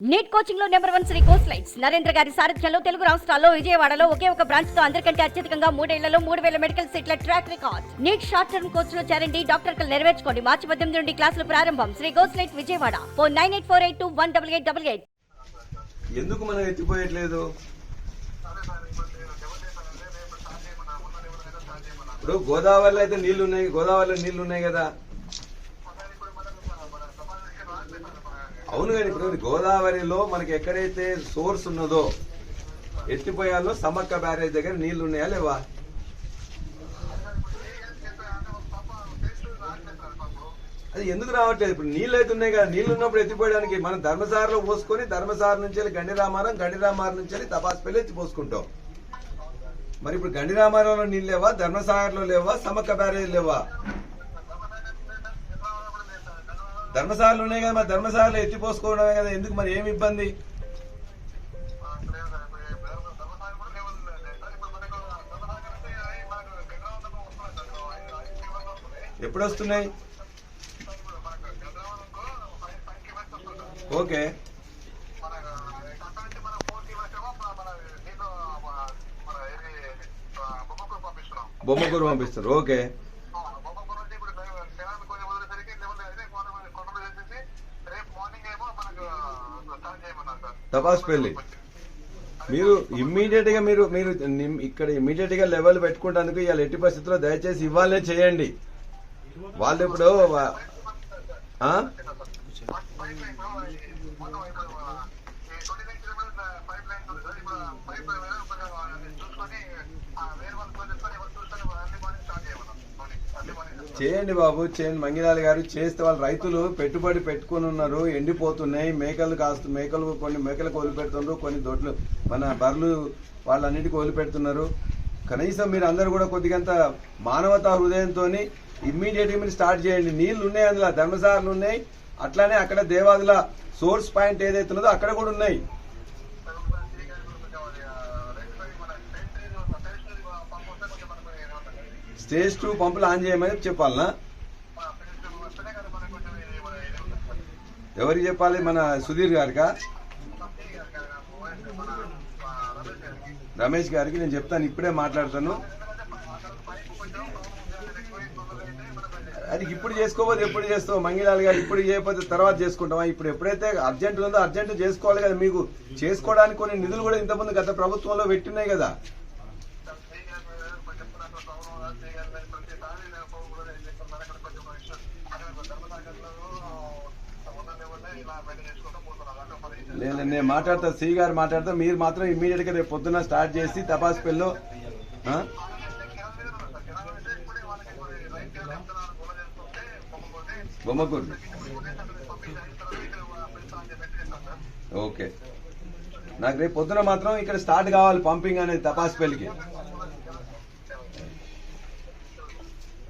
Neat కోచింగ్లో number one Sri course lights Narendra గారి సారథ్యంలో తెలుగు రాష్ట్రాల్లో విజయవాడలో ఒకే ఒక బ్రాంచ్తో అందరికంటే అత్యధికంగా మూడేళ్ళలో మూడు వేల మెడికల్ సీట్ల track record NEET short term కోర్స్లో చేరండి డాక్టర్ కలు నెరవేర్చుకోండి. మార్చి పద్దెనిమిది నుండి క్లాసులు ప్రారంభం. Sri course light Vijayawada. Four nine eight four eight two one double eight double eight. ఎందుకు మనం ఎత్తిపోయట్లేదు? ఇప్పుడు గోదావరిలో అయితే నీళ్ళు ఉన్నాయి గోదావరిలో నీళ్ళు ఉన్నాయి కదా. అవును కానీ ఇప్పుడు గోదావరిలో మనకి ఎక్కడైతే సోర్స్ ఉన్నదో ఎత్తిపోయాలో సమ్మక్క బ్యారేజ్ దగ్గర నీళ్ళు ఉన్నాయా లేవా? అది ఎందుకు రావట్లేదు? ఇప్పుడు నీళ్ళు అయితే ఉన్నాయి కదా నీళ్ళు ఉన్నప్పుడు ఎత్తిపోయడానికి మనం ధర్మసారలో పోసుకొని ధర్మసార నుంచి వెళ్ళి గండి రామారం గండి రామారం నుంచి వెళ్ళి తపాసుపల్లి ఎత్తి పోసుకుంటాం. మరి ఇప్పుడు గండి రామారంలో నీళ్ళు లేవా? ధర్మసాగర్లో లేవా? సమక్క బ్యారేజ్ లేవా? ధర్మశాలలు ఉన్నాయి కదా మరి ధర్మశాలలు ఎత్తిపోసుకోవడమే కదా ఎందుకు మరి ఏమి ఇబ్బంది? ఎప్పుడు వస్తున్నాయి ఓకే బొమ్మకూరు పంపిస్తారు ఓకే. తపాస్ పెళ్ళి. మీరు ఇమ్మీడియట్గా మీరు మీరు ఇక్కడ ఇమ్మీడియట్గా లెవెల్ పెట్టుకుంటానికి ఇవాళ ఎట్టి పరిస్థితుల్లో దయచేసి ఇవ్వాలనే చేయండి. వాళ్ళు ఇప్పుడు ఆ? చేయండి బాబు చేయండి. మంగిరాలు గారు చేస్తే వాళ్ళు రైతులు పెట్టుబడి పెట్టుకుని ఉన్నారు ఎండిపోతున్నాయి. మేకలు కాస్తు మేకలు కొన్ని మేకలు కోలు పెడుతున్నారు కొన్ని దొడ్లు. మన బర్రెలు వాళ్ళన్నిటి కోలు పెడుతున్నారు కనీసం మీరు అందరు కూడా కొద్దిగంత మానవతా హృదయంతో ఇమ్మీడియట్గా మీరు స్టార్ట్ చేయండి. నీళ్ళు ఉన్నాయి అందులో ధర్మసార్లు ఉన్నాయి. అట్లానే అక్కడ దేవాదుల సోర్స్ పాయింట్ ఏదైతే ఉన్నదో అక్కడ కూడా ఉన్నాయి. స్టేజ్ టూ పంపులు ఆన్ చేయమని చెప్పాలనా? ఎవరికి చెప్పాలి? మన సుధీర్ గారికా? రమేష్ గారికి నేను చెప్తాను ఇప్పుడే మాట్లాడతాను. అది ఇప్పుడు చేసుకోకపోతే ఎప్పుడు చేస్తావు? మంగిలాల్ గారు ఇప్పుడు చేయకపోతే తర్వాత చేసుకుంటావా? ఇప్పుడు ఎప్పుడైతే అర్జెంట్ ఉందో అర్జెంట్ చేసుకోవాలి కదా మీకు. చేసుకోవడానికి కొన్ని నిధులు కూడా ఇంతకుముందు గత ప్రభుత్వంలో పెట్టినాయి కదా. లేదు నేను మాట్లాడతా సి గారు మాట్లాడతా మీరు మాత్రం ఇమ్మీడియట్గా రేపు పొద్దున్న స్టార్ట్ చేసి తపాస్ పెల్లో బొమ్మకూరు. ఓకే. నాకు రేపు పొద్దున మాత్రం ఇక్కడ స్టార్ట్ కావాలి పంపింగ్ అనేది తపాస్ పెళ్ళికి